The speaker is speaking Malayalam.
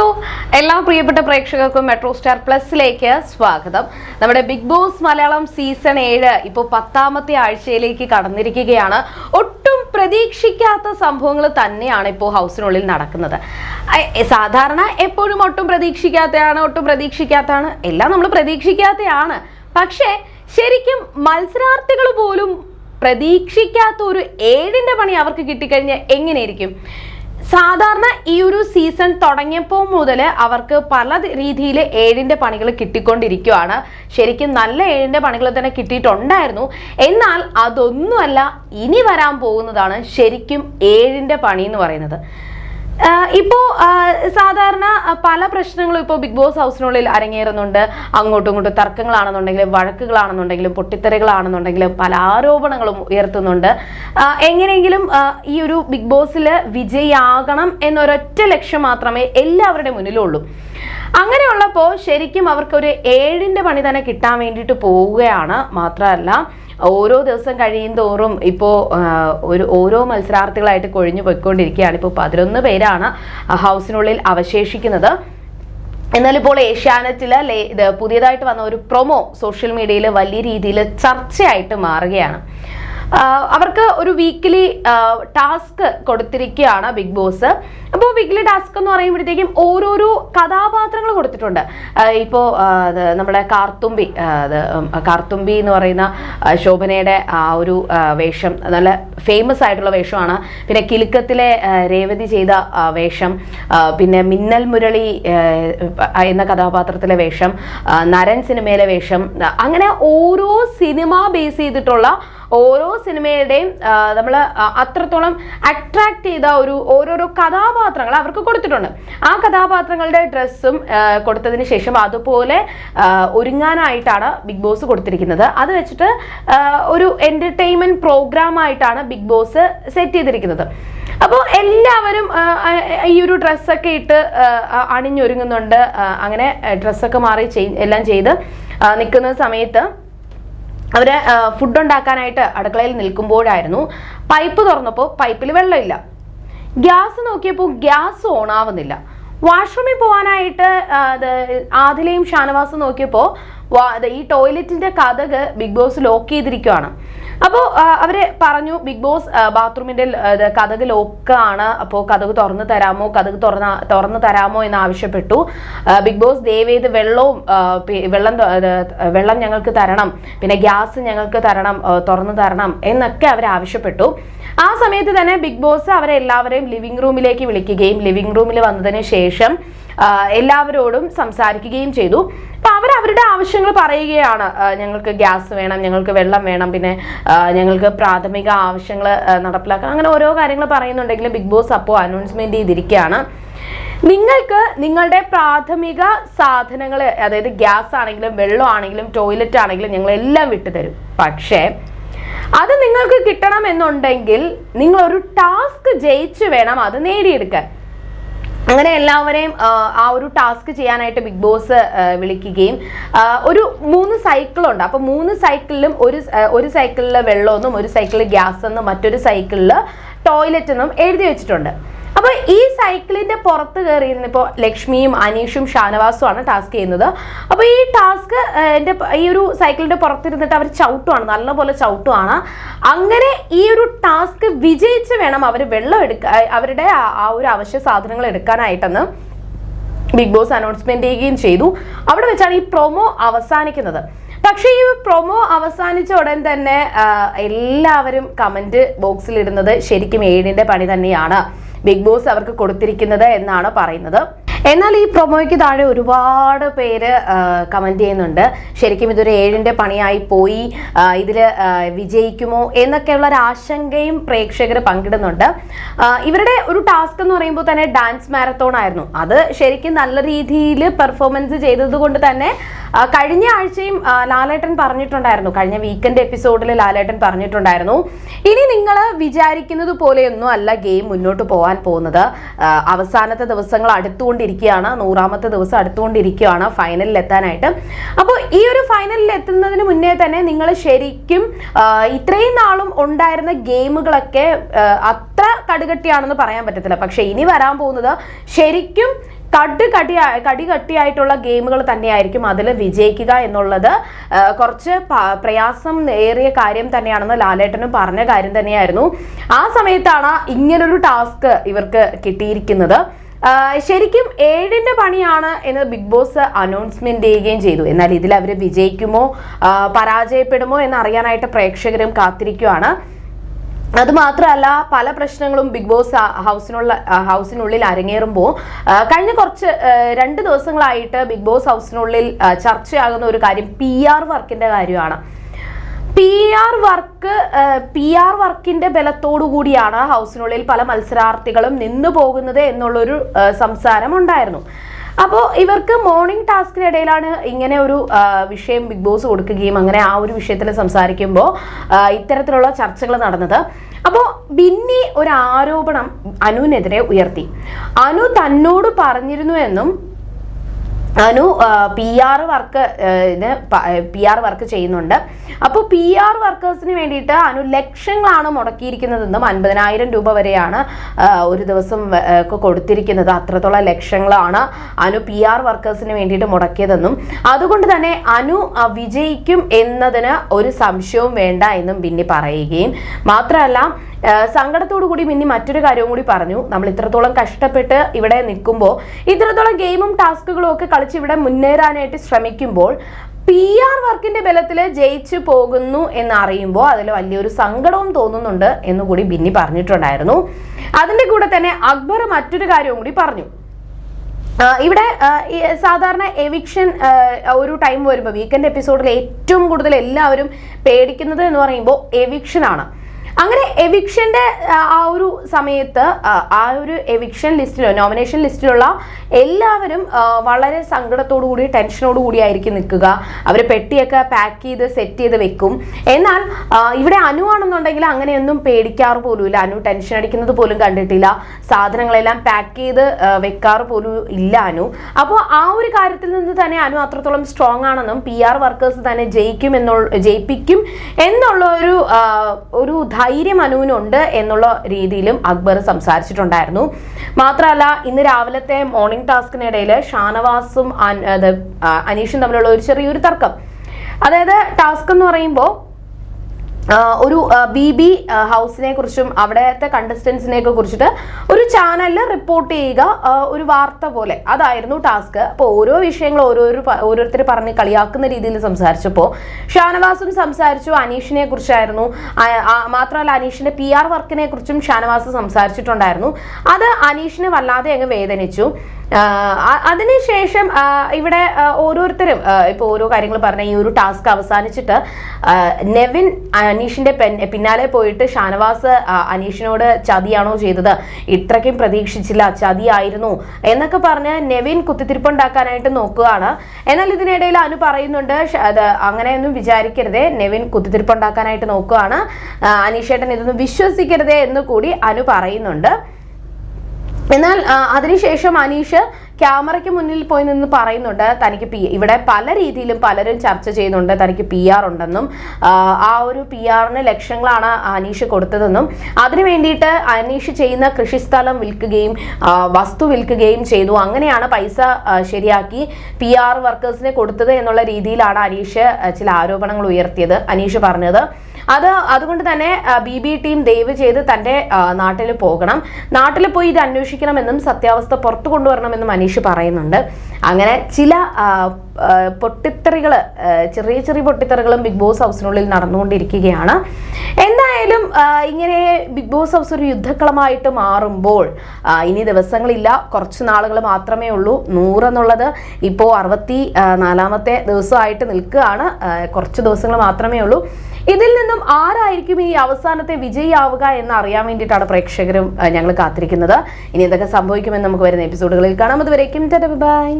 ഹലോ എല്ലാ പ്രിയപ്പെട്ട പ്രേക്ഷകർക്കും മെട്രോ സ്റ്റാർ പ്ലസിലേക്ക് സ്വാഗതം. നമ്മുടെ ബിഗ് ബോസ് മലയാളം സീസൺ ഏഴ് ഇപ്പോൾ പത്താമത്തെ ആഴ്ചയിലേക്ക് കടന്നിരിക്കുകയാണ്. ഒട്ടും പ്രതീക്ഷിക്കാത്ത സംഭവങ്ങൾ തന്നെയാണ് ഇപ്പോൾ ഹൗസിനുള്ളിൽ നടക്കുന്നത്. സാധാരണ എപ്പോഴും ഒട്ടും പ്രതീക്ഷിക്കാത്തതാണ് ഒട്ടും പ്രതീക്ഷിക്കാത്തതാണ്. എല്ലാം നമ്മൾ പ്രതീക്ഷിക്കാത്തയാണ്. പക്ഷേ ശരിക്കും മത്സരാർത്ഥികൾ പോലും പ്രതീക്ഷിക്കാത്ത ഒരു ഏഴിന്റെ പണി അവർക്ക് കിട്ടിക്കഴിഞ്ഞാൽ എങ്ങനെയിരിക്കും? സാധാരണ ഈ ഒരു സീസൺ തുടങ്ങിയപ്പോൾ മുതൽ അവർക്ക് പല രീതിയിൽ ഏഴിന്റെ പണികൾ കിട്ടിക്കൊണ്ടിരിക്കുകയാണ് ശരിക്കും നല്ല ഏഴിന്റെ പണികൾ തന്നെ കിട്ടിയിട്ടുണ്ടായിരുന്നു. എന്നാൽ അതൊന്നുമല്ല ഇനി വരാൻ പോകുന്നതാണ് ശരിക്കും ഏഴിന്റെ പണി എന്ന് പറയുന്നത്. ഇപ്പോ സാധാരണ പല പ്രശ്നങ്ങളും ഇപ്പോൾ ബിഗ് ബോസ് ഹൗസിനുള്ളിൽ അരങ്ങേറുന്നുണ്ട്. അങ്ങോട്ടും ഇങ്ങോട്ടും തർക്കങ്ങളാണെന്നുണ്ടെങ്കിലും വഴക്കുകളാണെന്നുണ്ടെങ്കിലും പൊട്ടിത്തെറികളാണെന്നുണ്ടെങ്കിലും പല ആരോപണങ്ങളും ഉയർത്തുന്നുണ്ട്. എങ്ങനെയെങ്കിലും ഈ ഒരു ബിഗ് ബോസിൽ വിജയിയാകണം എന്നൊരൊറ്റ ലക്ഷ്യം മാത്രമേ എല്ലാവരുടെ മുന്നിലുള്ളൂ. അങ്ങനെയുള്ളപ്പോൾ ശരിക്കും അവർക്കൊരു ഏഴിന്റെ പണി തന്നെ കിട്ടാൻ വേണ്ടിയിട്ട് പോവുകയാണ്. മാത്രമല്ല ഓരോ ദിവസം കഴിയും തോറും ഇപ്പോൾ ഒരു ഓരോ മത്സരാർത്ഥികളായിട്ട് കൊഴിഞ്ഞു പോയിക്കൊണ്ടിരിക്കുകയാണ്. ഇപ്പോൾ പതിനൊന്ന് പേരാണ് ഹൗസിനുള്ളിൽ അവശേഷിക്കുന്നത്. എന്നാൽ ഇപ്പോൾ ഏഷ്യാനെറ്റിൽ പുതിയതായിട്ട് വന്ന ഒരു പ്രൊമോ സോഷ്യൽ മീഡിയയിൽ വലിയ രീതിയിൽ ചർച്ചയായിട്ട് മാറുകയാണ്. അവർക്ക് ഒരു വീക്കിലി ടാസ്ക് കൊടുത്തിരിക്കുകയാണ് ബിഗ് ബോസ് അപ്പോൾ വീക്കിലി ടാസ്ക് എന്ന് പറയുമ്പോഴത്തേക്കും ഓരോരോ കഥാപാത്രങ്ങൾ കൊടുത്തിട്ടുണ്ട്. ഇപ്പോൾ നമ്മുടെ കാർത്തുമ്പി കാർത്തുമ്പി എന്ന് പറയുന്ന ശോഭനയുടെ ആ ഒരു വേഷം നല്ല ഫേമസ് ആയിട്ടുള്ള വേഷമാണ്. പിന്നെ കിലുക്കത്തിലെ രേവതി ചെയ്ത വേഷം പിന്നെ മിന്നൽ മുരളി എന്ന കഥാപാത്രത്തിലെ വേഷം നരൻ സിനിമയിലെ വേഷം അങ്ങനെ ഓരോ സിനിമ ബേസ് ചെയ്തിട്ടുള്ള ഓരോ സിനിമയുടെയും നമ്മൾ അത്രത്തോളം അട്രാക്ട് ചെയ്ത ഒരു ഓരോരോ കഥാപാത്രങ്ങൾ അവർക്ക് കൊടുത്തിട്ടുണ്ട്. ആ കഥാപാത്രങ്ങളുടെ ഡ്രസ്സും കൊടുത്തതിന് ശേഷം അതുപോലെ ഒരുങ്ങാനായിട്ടാണ് ബിഗ് ബോസ് കൊടുത്തിരിക്കുന്നത്. അത് വെച്ചിട്ട് ഒരു എന്റർടൈൻമെന്റ് പ്രോഗ്രാം ആയിട്ടാണ് ബിഗ് ബോസ് സെറ്റ് ചെയ്തിരിക്കുന്നത്. അപ്പോൾ എല്ലാവരും ഈ ഒരു ഡ്രസ്സൊക്കെ ഇട്ട് അണിഞ്ഞൊരുങ്ങുന്നുണ്ട്. അങ്ങനെ ഡ്രസ്സൊക്കെ മാറി എല്ലാം ചെയ്ത് നിൽക്കുന്ന സമയത്ത് അവർ ഫുഡ് ഉണ്ടാക്കാനായിട്ട് അടുക്കളയിൽ നിൽക്കുമ്പോഴായിരുന്നു പൈപ്പ് തുറന്നപ്പോൾ പൈപ്പിൽ വെള്ളമില്ല. ഗ്യാസ് നോക്കിയപ്പോൾ ഗ്യാസ് ഓൺ ആവുന്നില്ല വാഷ്റൂമിൽ പോകാനായിട്ട് ആദിലയും ഷാനവാസും നോക്കിയപ്പോൾ ഈ ടോയ്ലറ്റിന്റെ കഥക് ബിഗ് ബോസ് ലോക്ക് ചെയ്തിരിക്കുവാണ്. അപ്പോൾ അവർ പറഞ്ഞു ബിഗ് ബോസ് ബാത്റൂമിന്റെ കഥക് ലോക്കാണ് അപ്പോൾ കഥക് തുറന്നു തരാമോ? കഥക് തുറന്ന തുറന്നു തരാമോ എന്ന് ആവശ്യപ്പെട്ടു. ബിഗ് ബോസ് ദയവേത് വെള്ളവും വെള്ളം വെള്ളം ഞങ്ങൾക്ക് തരണം. പിന്നെ ഗ്യാസ് ഞങ്ങൾക്ക് തരണം തുറന്നു തരണം എന്നൊക്കെ അവർ ആവശ്യപ്പെട്ടു. ആ സമയത്ത് തന്നെ ബിഗ് ബോസ് അവരെ എല്ലാവരെയും ലിവിംഗ് റൂമിലേക്ക് വിളിക്കുകയും ലിവിംഗ് റൂമിൽ വന്നതിന് ശേഷം എല്ലാവരോടും സംസാരിക്കുകയും ചെയ്തു. അപ്പൊ അവർ അവരുടെ ആവശ്യങ്ങൾ പറയുകയാണ് ഞങ്ങൾക്ക് ഗ്യാസ് വേണം ഞങ്ങൾക്ക് വെള്ളം വേണം പിന്നെ ഞങ്ങൾക്ക് പ്രാഥമിക ആവശ്യങ്ങൾ നടപ്പിലാക്കണം. അങ്ങനെ ഓരോ കാര്യങ്ങൾ പറയുന്നുണ്ടെങ്കിലും ബിഗ് ബോസ് അപ്പോ അനൗൺസ്മെന്റ് ചെയ്തിരിക്കുകയാണ്. നിങ്ങൾക്ക് നിങ്ങളുടെ പ്രാഥമിക സാധനങ്ങൾ അതായത് ഗ്യാസ് ആണെങ്കിലും വെള്ളം ആണെങ്കിലും ടോയ്ലറ്റ് ആണെങ്കിലും ഞങ്ങൾ എല്ലാം വിട്ടുതരും. പക്ഷേ അത് നിങ്ങൾക്ക് കിട്ടണം എന്നുണ്ടെങ്കിൽ നിങ്ങൾ ഒരു ടാസ്ക് ജയിച്ചു വേണം അത് നേടിയെടുക്കാൻ. അങ്ങനെ എല്ലാവരെയും ആ, ഒരു ടാസ്ക് ചെയ്യാനായിട്ട് ബിഗ് ബോസ് വിളിക്കുകയും ഒരു മൂന്ന് സൈക്കിളുണ്ട് അപ്പൊ മൂന്ന് സൈക്കിളിലും ഒരു ഒരു സൈക്കിളിൽ വെള്ളമെന്നും ഒരു സൈക്കിളിൽ ഗ്യാസ് എന്നും മറ്റൊരു സൈക്കിളിൽ ടോയ്ലറ്റ് എന്നും എഴുതി വെച്ചിട്ടുണ്ട്. അപ്പൊ ഈ സൈക്കിളിന്റെ പുറത്ത് കയറിയിരുന്ന ഇപ്പോൾ ലക്ഷ്മിയും അനീഷും ഷാനവാസും ആണ് ടാസ്ക് ചെയ്യുന്നത്. അപ്പൊ ഈ ടാസ്ക് എന്റെ ഈ ഒരു സൈക്കിളിന്റെ പുറത്തിരുന്നിട്ട് അവർ ചവിട്ടുവാണ് നല്ലപോലെ ചവിട്ടുവാണ്. അങ്ങനെ ഈ ഒരു ടാസ്ക് വിജയിച്ച് വേണം അവർ വെള്ളം എടുക്കാൻ അവരുടെ ആ ഒരു അവശ്യ സാധനങ്ങൾ എടുക്കാനായിട്ടെന്ന് ബിഗ് ബോസ് അനൗൺസ്മെന്റ് ചെയ്യുകയും ചെയ്തു. അവിടെ വെച്ചാണ് ഈ പ്രൊമോ അവസാനിക്കുന്നത്. പക്ഷേ ഈ പ്രൊമോ അവസാനിച്ച ഉടൻ തന്നെ എല്ലാവരും കമന്റ് ബോക്സിൽ ഇടുന്നത് ശരിക്കും ഏഴിന്റെ പണി തന്നെയാണ്. ബിഗ് ബോസ് അവർക്ക് കൊടുത്തിരിക്കുന്നത് എന്നാണ് പറയുന്നത്. എന്നാൽ ഈ പ്രൊമോയ്ക്ക് താഴെ ഒരുപാട് പേര് കമന്റ് ചെയ്യുന്നുണ്ട്. ശരിക്കും ഇതൊരു ഏഴിന്റെ പണിയായി പോയി. ഇതിൽ വിജയിക്കുമോ എന്നൊക്കെയുള്ള ഒരു ആശങ്കയും പ്രേക്ഷകർ പങ്കിടുന്നുണ്ട്. ഇവരുടെ ഒരു ടാസ്ക് എന്ന് പറയുമ്പോൾ തന്നെ ഡാൻസ് മാരത്തോൺ ആയിരുന്നു. അത് ശരിക്കും നല്ല രീതിയിൽ പെർഫോമൻസ് ചെയ്തത് കൊണ്ട് തന്നെ കഴിഞ്ഞ ആഴ്ചയും ലാലേട്ടൻ പറഞ്ഞിട്ടുണ്ടായിരുന്നു. കഴിഞ്ഞ വീക്കെൻഡ് എപ്പിസോഡിൽ ലാലേട്ടൻ പറഞ്ഞിട്ടുണ്ടായിരുന്നു. ഇനി നിങ്ങൾ വിചാരിക്കുന്നത് പോലെയൊന്നും അല്ല ഗെയിം മുന്നോട്ട് പോകാൻ പോകുന്നത്. അവസാനത്തെ ദിവസങ്ങൾ അടുത്തുകൊണ്ടിരിക്കുകയാണ്. നൂറാമത്തെ ദിവസം അടുത്തുകൊണ്ടിരിക്കുകയാണ് ഫൈനലിൽ എത്താനായിട്ട് അപ്പോൾ ഈ ഒരു ഫൈനലിൽ എത്തുന്നതിന് മുന്നേ തന്നെ നിങ്ങൾ ശരിക്കും ഇത്രയും നാളും ഉണ്ടായിരുന്ന ഗെയിമുകളൊക്കെ അത്ര കടുകട്ടിയാണെന്ന് പറയാൻ പറ്റത്തില്ല. പക്ഷേ ഇനി വരാൻ പോകുന്നത് ശരിക്കും കട് കടി കടി കട്ടിയായിട്ടുള്ള ഗെയിമുകൾ തന്നെയായിരിക്കും അതിൽ വിജയിക്കുക എന്നുള്ളത്. കുറച്ച് പ്രയാസം ഏറിയ കാര്യം തന്നെയാണെന്ന് ലാലേട്ടനും പറഞ്ഞ കാര്യം തന്നെയായിരുന്നു. ആ സമയത്താണ് ഇങ്ങനൊരു ടാസ്ക് ഇവർക്ക് കിട്ടിയിരിക്കുന്നത്. ശരിക്കും ഏഴിന്റെ പണിയാണ് എന്ന് ബിഗ് ബോസ് അനൗൺസ്മെന്റ് ചെയ്യുകയും ചെയ്തു. എന്നാൽ ഇതിൽ അവർ വിജയിക്കുമോ പരാജയപ്പെടുമോ എന്ന് അറിയാനായിട്ട് പ്രേക്ഷകരും കാത്തിരിക്കുകയാണ് അത് മാത്രമല്ല പല പ്രശ്നങ്ങളും ബിഗ് ബോസ് ഹൗസിനുള്ള ഹൗസിനുള്ളിൽ അരങ്ങേറുമ്പോൾ കഴിഞ്ഞ കുറച്ച് രണ്ട് ദിവസങ്ങളായിട്ട് ബിഗ് ബോസ് ഹൗസിനുള്ളിൽ ചർച്ചയാകുന്ന ഒരു കാര്യം പി ആർ വർക്കിന്റെ കാര്യമാണ്. P R work P R വർക്കിന്റെ ബലത്തോടു കൂടിയാണ് ഹൗസിനുള്ളിൽ പല മത്സരാർത്ഥികളും നിന്നു പോകുന്നത് എന്നുള്ളൊരു സംസാരം ഉണ്ടായിരുന്നു. അപ്പോൾ ഇവർക്ക് മോർണിംഗ് ടാസ്കിന് ഇടയിലാണ് ഇങ്ങനെ ഒരു വിഷയം ബിഗ് ബോസ് കൊടുക്കുകയും അങ്ങനെ ആ ഒരു വിഷയത്തിൽ സംസാരിക്കുമ്പോൾ ഇത്തരത്തിലുള്ള ചർച്ചകൾ നടന്നത്. അപ്പോൾ ബിന്നി ഒരു ആരോപണം അനുവിനെതിരെ ഉയർത്തി. അനു തന്നോട് പറഞ്ഞിരുന്നു എന്നും അനു പി ആർ വർക്ക് ഇത് പി ആർ വർക്ക് ചെയ്യുന്നുണ്ട്. അപ്പോൾ പി ആർ വർക്കേഴ്സിന് വേണ്ടിയിട്ട് അനു ലക്ഷങ്ങളാണ് മുടക്കിയിരിക്കുന്നതെന്നും അൻപതിനായിരം രൂപ വരെയാണ് ഒരു ദിവസം ഒക്കെ കൊടുത്തിരിക്കുന്നത്. അത്രത്തോളം ലക്ഷങ്ങളാണ് അനു പി ആർ വർക്കേഴ്സിന് വേണ്ടിയിട്ട് മുടക്കിയതെന്നും. അതുകൊണ്ട് തന്നെ അനു വിജയിക്കും എന്നതിന് ഒരു സംശയവും വേണ്ട എന്നും ബിന്നി പറയുകയും. മാത്രമല്ല സങ്കടത്തോടു കൂടി മിന്നി മറ്റൊരു കാര്യവും കൂടി പറഞ്ഞു. നമ്മൾ ഇത്രത്തോളം കഷ്ടപ്പെട്ട് ഇവിടെ നിൽക്കുമ്പോൾ ഇത്രത്തോളം ഗെയിമും ടാസ്കുകളും ഒക്കെ കളിച്ച് ഇവിടെ മുന്നേറാനായിട്ട് ശ്രമിക്കുമ്പോൾ പി ആർ വർക്കിന്റെ ബലത്തിൽ ജയിച്ചു പോകുന്നു എന്നറിയുമ്പോൾ അതിൽ വലിയൊരു സങ്കടവും തോന്നുന്നുണ്ട് എന്നുകൂടി ബിന്നി പറഞ്ഞിട്ടുണ്ടായിരുന്നു. അതിന്റെ കൂടെ തന്നെ അക്ബർ മറ്റൊരു കാര്യവും കൂടി പറഞ്ഞു. ഇവിടെ സാധാരണ എവിക്ഷൻ ഒരു ടൈം വരുമ്പോൾ വീക്കെൻഡ് എപ്പിസോഡിൽ ഏറ്റവും കൂടുതൽ എല്ലാവരും പേടിക്കുന്നത് എന്ന് പറയുമ്പോൾ എവിക്ഷൻ ആണ് അങ്ങനെ എവിക്ഷന്റെ ആ ഒരു സമയത്ത് ആ, ഒരു എവിക്ഷൻ ലിസ്റ്റിലോ നോമിനേഷൻ ലിസ്റ്റിലുള്ള എല്ലാവരും വളരെ സങ്കടത്തോടു കൂടി ടെൻഷനോട് കൂടി ആയിരിക്കും നിൽക്കുക. അവർ പെട്ടിയൊക്കെ പാക്ക് ചെയ്ത് സെറ്റ് ചെയ്ത് വെക്കും. എന്നാൽ ഇവിടെ അനു ആണെന്നുണ്ടെങ്കിൽ അങ്ങനെയൊന്നും പേടിക്കാറ് പോലുമില്ല. അനു ടെൻഷൻ അടിക്കുന്നത് പോലും കണ്ടിട്ടില്ല. സാധനങ്ങളെല്ലാം പാക്ക് ചെയ്ത് വെക്കാറ് പോലും ഇല്ല അനു. അപ്പോൾ ആ ഒരു കാര്യത്തിൽ നിന്ന് തന്നെ അനു അത്രത്തോളം സ്ട്രോങ് ആണെന്നും പി ആർ വർക്കേഴ്സ് തന്നെ ജയിക്കും എന്നുള്ള ജയിപ്പിക്കും എന്നുള്ള ഒരു ഒരു ധൈര്യം അനുവിനുണ്ട് എന്നുള്ള രീതിയിലും അക്ബർ സംസാരിച്ചിട്ടുണ്ടായിരുന്നു. മാത്രമല്ല ഇന്ന് രാവിലത്തെ മോർണിംഗ് ടാസ്കിനിടയിൽ ഷാനവാസും അനീഷും തമ്മിലുള്ള ഒരു ചെറിയൊരു തർക്കം. അതായത് ടാസ്ക് എന്ന് പറയുമ്പോൾ ഒരു ബി ബി ഹൗസിനെ കുറിച്ചും അവിടത്തെ കണ്ടസ്റ്റൻസിനെ ഒക്കെ കുറിച്ചിട്ട് ഒരു ചാനലിൽ റിപ്പോർട്ട് ചെയ്യുക ഒരു വാർത്ത പോലെ. അതായിരുന്നു ടാസ്ക് അപ്പോൾ ഓരോ വിഷയങ്ങൾ ഓരോരോ ഓരോരുത്തർ പറഞ്ഞ് കളിയാക്കുന്ന രീതിയിൽ സംസാരിച്ചപ്പോൾ ഷാനവാസും സംസാരിച്ചു അനീഷിനെ കുറിച്ചായിരുന്നു. മാത്രമല്ല അനീഷിന്റെ പി ആർ വർക്കിനെ കുറിച്ചും ഷാനവാസ് സംസാരിച്ചിട്ടുണ്ടായിരുന്നു. അത് അനീഷിനെ വല്ലാതെ അങ്ങ് വേദനിച്ചു. അതിനുശേഷം ഇവിടെ ഓരോരുത്തരും ഇപ്പോൾ ഓരോ കാര്യങ്ങൾ പറഞ്ഞ ഈ ഒരു ടാസ്ക് അവസാനിച്ചിട്ട് നെവിൻ അനീഷിന്റെ പിന്നാലെ പോയിട്ട് ഷാനവാസ് അനീഷിനോട് ചതിയാണോ ചെയ്തത്? ഇത്രയ്ക്കും പ്രതീക്ഷിച്ചില്ല ചതിയായിരുന്നു. എന്നൊക്കെ പറഞ്ഞ് നെവിൻ കുത്തിത്തിരിപ്പുണ്ടാക്കാനായിട്ട് നോക്കുകയാണ്. എന്നാൽ ഇതിനിടയിൽ അനു പറയുന്നുണ്ട് അങ്ങനെയൊന്നും വിചാരിക്കരുതേ നെവിൻ കുത്തിത്തിരിപ്പുണ്ടാക്കാനായിട്ട് നോക്കുകയാണ്. അനീഷേട്ടൻ ഇതൊന്നും വിശ്വസിക്കരുതേ എന്ന് കൂടി അനു പറയുന്നുണ്ട്. എന്നാൽ അതിനുശേഷം അനീഷ് ക്യാമറയ്ക്ക് മുന്നിൽ പോയി നിന്ന് പറയുന്നുണ്ട് തനിക്ക് പി ഇവിടെ പല രീതിയിലും പലരും ചർച്ച ചെയ്യുന്നുണ്ട് തനിക്ക് പി ആർ ഉണ്ടെന്നും ആ, ഒരു പി ആറിന് ലക്ഷങ്ങളാണ് അനീഷ് കൊടുത്തതെന്നും. അതിനു വേണ്ടിയിട്ട് അനീഷ് ചെയ്യുന്ന കൃഷിസ്ഥലം വിൽക്കുകയും വസ്തു വിൽക്കുകയും ചെയ്തു. അങ്ങനെയാണ് പൈസ ശരിയാക്കി പി ആർ വർക്കേഴ്സിനെ കൊടുത്തത് എന്നുള്ള രീതിയിലാണ് അനീഷ് ചില ആരോപണങ്ങൾ ഉയർത്തിയത്. അനീഷ് പറഞ്ഞത് അത് അതുകൊണ്ട് തന്നെ ബി ബി ടീം ദയവ് ചെയ്ത് തന്റെ നാട്ടിൽ പോകണം. നാട്ടിൽ പോയി ഇത് അന്വേഷിക്കണമെന്നും സത്യാവസ്ഥ പുറത്തു കൊണ്ടുവരണമെന്നും അനീഷ് പറയുന്നുണ്ട്. അങ്ങനെ ചില ആ, ചെറിയ ചെറിയ പൊട്ടിത്തെറികളും ബിഗ് ബോസ് ഹൗസിനുള്ളിൽ നടന്നുകൊണ്ടിരിക്കുകയാണ്. എന്തായാലും ഇങ്ങനെ ബിഗ് ബോസ് ഹൗസ് ഒരു യുദ്ധക്കളമായിട്ട് മാറുമ്പോൾ ഇനി ദിവസങ്ങളില്ല. കുറച്ച് നാളുകൾ മാത്രമേ ഉള്ളൂ. നൂറെന്നുള്ളത് ഇപ്പോൾ അറുപത്തി നാലാമത്തെ ദിവസമായിട്ട് നിൽക്കുകയാണ്. കുറച്ച് ദിവസങ്ങൾ മാത്രമേ ഉള്ളൂ. ഇതിൽ നിന്നും ആരായിരിക്കും ഈ അവസാനത്തെ വിജയിയാവുക എന്ന് അറിയാൻ വേണ്ടിയിട്ടാണ് പ്രേക്ഷകരും ഞങ്ങൾ കാത്തിരിക്കുന്നത്. ഇനി എന്തൊക്കെ സംഭവിക്കുമെന്ന് നമുക്ക് വരുന്ന എപ്പിസോഡുകളിൽ കാണാം. അതുവരേക്കും ബൈ.